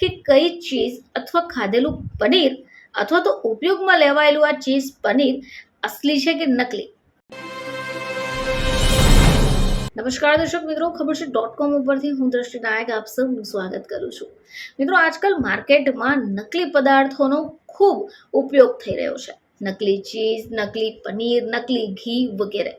કે કઈ ચીઝ અથવા ખાધેલું પનીર અથવા તો ઉપયોગમાં લેવાયેલું આ ચીઝ પનીર અસલી છે કે નકલી? નમસ્કાર દર્શક મિત્રો, ખબર છે ડોટ કોમ ઉપરથી હું દ્રષ્ટિ નાયક આપ સૌનું સ્વાગત કરું છું. મિત્રો, આજકાલ માર્કેટમાં નકલી પદાર્થોનો ખૂબ ઉપયોગ થઈ રહ્યો છે. નકલી ચીઝ, નકલી પનીર, નકલી ઘી વગેરે.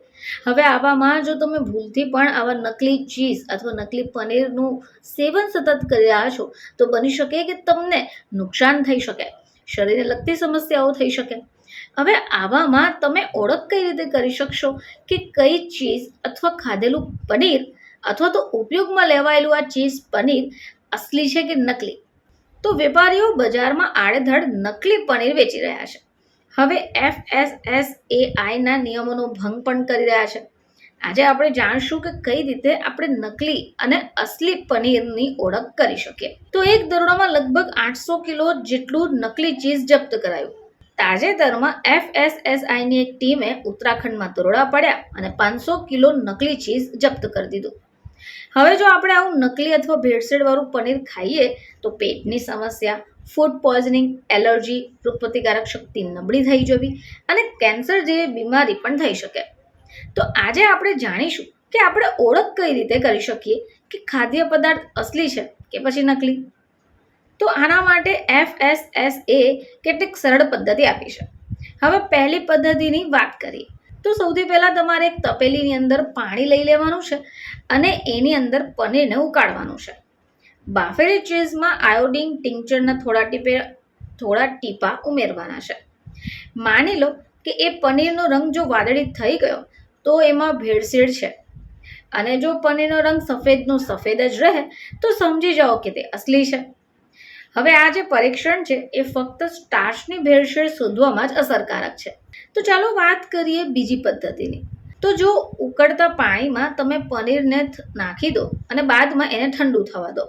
હવે આવામાં જો તમે ભૂલથી પણ આવા નકલી ચીઝ અથવા નકલી પનીરનું સેવન સતત કરી રહ્યા છો, તો બની શકે કે તમને નુકસાન થઈ શકે. શરીરને લગતી સમસ્યાઓ થઈ શકે. હવે આવામાં તમે ઓળખ કઈ રીતે કરી શકશો કે કઈ ચીઝ અથવા ખાધેલું પનીર અથવા તો ઉપયોગમાં લેવાયેલું આ ચીઝ પનીર અસલી છે કે નકલી? તો વેપારીઓ બજારમાં આડેધડ નકલી પનીર વેચી રહ્યા છે. હવે એફ એસ એસ એ આઈના નિયમોનો ભંગ પણ કરી રહ્યા છે. આજે આપણે જાણશું કે કઈ રીતે આપણે નકલી અને અસલી પનીરની ઓળખ કરી શકીએ. તો એક દરોડામાં લગભગ આઠસો કિલો જેટલું નકલી ચીઝ જપ્ત કરાયું. તાજેતરમાં એફએસએસઆઈની એક ટીમે ઉત્તરાખંડમાં દરોડા પડ્યા અને પાંચસો કિલો નકલી ચીઝ જપ્ત કરી દીધું. હવે જો આપણે આવું નકલી અથવા ભેળસેળવાળું પનીર ખાઈએ તો પેટની સમસ્યા ફૂડ પોઈઝનિંગ, એલર્જી, રોગપ્રતિકારક શક્તિ નબળી થઈ જવી અને કેન્સર જેવી બીમારી પણ થઈ શકે. તો આજે આપણે જાણીશું કે આપણે ઓળખ કઈ રીતે કરી શકીએ કે ખાદ્ય પદાર્થ અસલી છે કે પછી નકલી? તો આના માટે એફ એસ એસ એ કેટલીક સરળ પદ્ધતિ આપી છે. હવે પહેલી પદ્ધતિની વાત કરીએ. તો સૌથી પહેલાં તમારે એક તપેલીની અંદર પાણી લઈ લેવાનું છે અને એની અંદર પનીરને ઉકાળવાનું છે. બાફેલી ચીઝમાં આયોડિન ટિંકચરના થોડા ટીપે થોડા ટીપા ઉમેરવાના છે. માની લો કે એ પનીરનો રંગ જો વાદળી થઈ ગયો, તો એમાં ભેળસેળ છે. અને જો પનીરનો રંગ સફેદનો સફેદ જ રહે, તો સમજી જાઓ કે તે અસલી છે. હવે આ જે પરીક્ષણ છે, એ ફક્ત સ્ટાર્ચની ભેળસેળ શોધવામાં જ અસરકારક છે. તો ચાલો વાત કરીએ બીજી પદ્ધતિની. તો જો ઉકળતા પાણીમાં તમે પનીરને નાખી દો અને બાદમાં એને ઠંડુ થવા દો.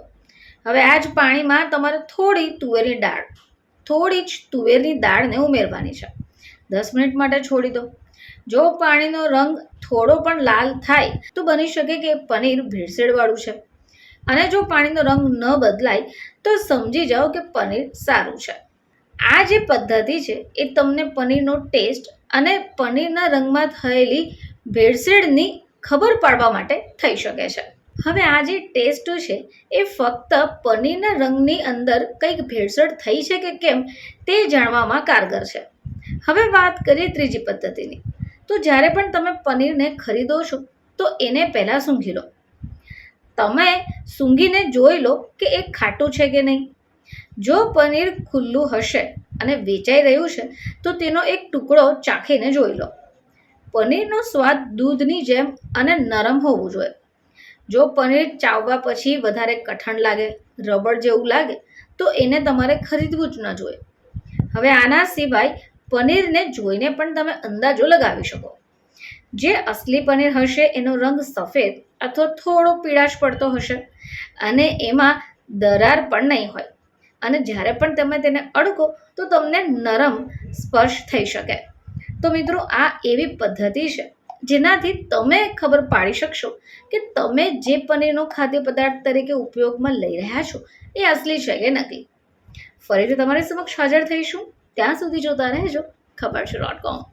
હવે આ જ પાણીમાં તમારે થોડી તુવેરની દાળ, થોડી જ તુવેરની દાળને ઉમેરવાની છે. દસ મિનિટ માટે છોડી દો. જો પાણીનો રંગ થોડો પણ લાલ થાય, તો બની શકે કે પનીર ભેળસેળવાળું છે. અને જો પાણીનો રંગ ન બદલાય, તો સમજી જાઓ કે પનીર સારું છે. આ જે પદ્ધતિ છે, એ તમને પનીરનો ટેસ્ટ અને પનીરના રંગમાં થયેલી ભેળસેળની ખબર પાડવા માટે થઈ શકે છે. હવે આ જે ટેસ્ટ છે, એ ફક્ત પનીરના રંગની અંદર કંઈક ભેળસેળ થઈ છે કે કેમ, તે જાણવામાં કારગર છે. હવે વાત કરીએ ત્રીજી પદ્ધતિની. તો જ્યારે પણ તમે પનીરને ખરીદો છો, તો એને પહેલાં સૂંઘી લો. તમે સૂંઘીને જોઈ લો કે એ ખાટું છે કે નહીં. જો પનીર ખુલ્લું હશે અને વેચાઈ રહ્યું છે, તો તેનો એક ટુકડો ચાખીને જોઈ લો. પનીરનો સ્વાદ દૂધની જેમ અને નરમ હોવું જોઈએ. જો પનીર ચાવવા પછી વધારે કઠણ લાગે, રબડ જેવું લાગે, તો એને તમારે ખરીદવું જ ન જોઈએ. હવે આના સિવાય પનીરને જોઈને પણ તમે અંદાજો લગાવી શકો. જે અસલી પનીર હશે એનો રંગ સફેદ અથવા થોડો પીળાશ પડતો હશે અને એમાં દરાર પણ નહીં હોય. અને જ્યારે પણ તમે તેને અડકો, તો તમને નરમ સ્પર્શ થઈ શકે. તો મિત્રો, આ એવી પદ્ધતિ છે જેનાથી તમે ખબર પાડી શકશો કે તમે જે પનીરનો ખાદ્ય પદાર્થ તરીકે ઉપયોગમાં લઈ રહ્યા છો, એ અસલી છે કે નકલી. ફરીથી તમારી સમક્ષ હાજર થઈશું. ત્યાં સુધી જોતા રહેજો. ખબર છે ડોટ કોમ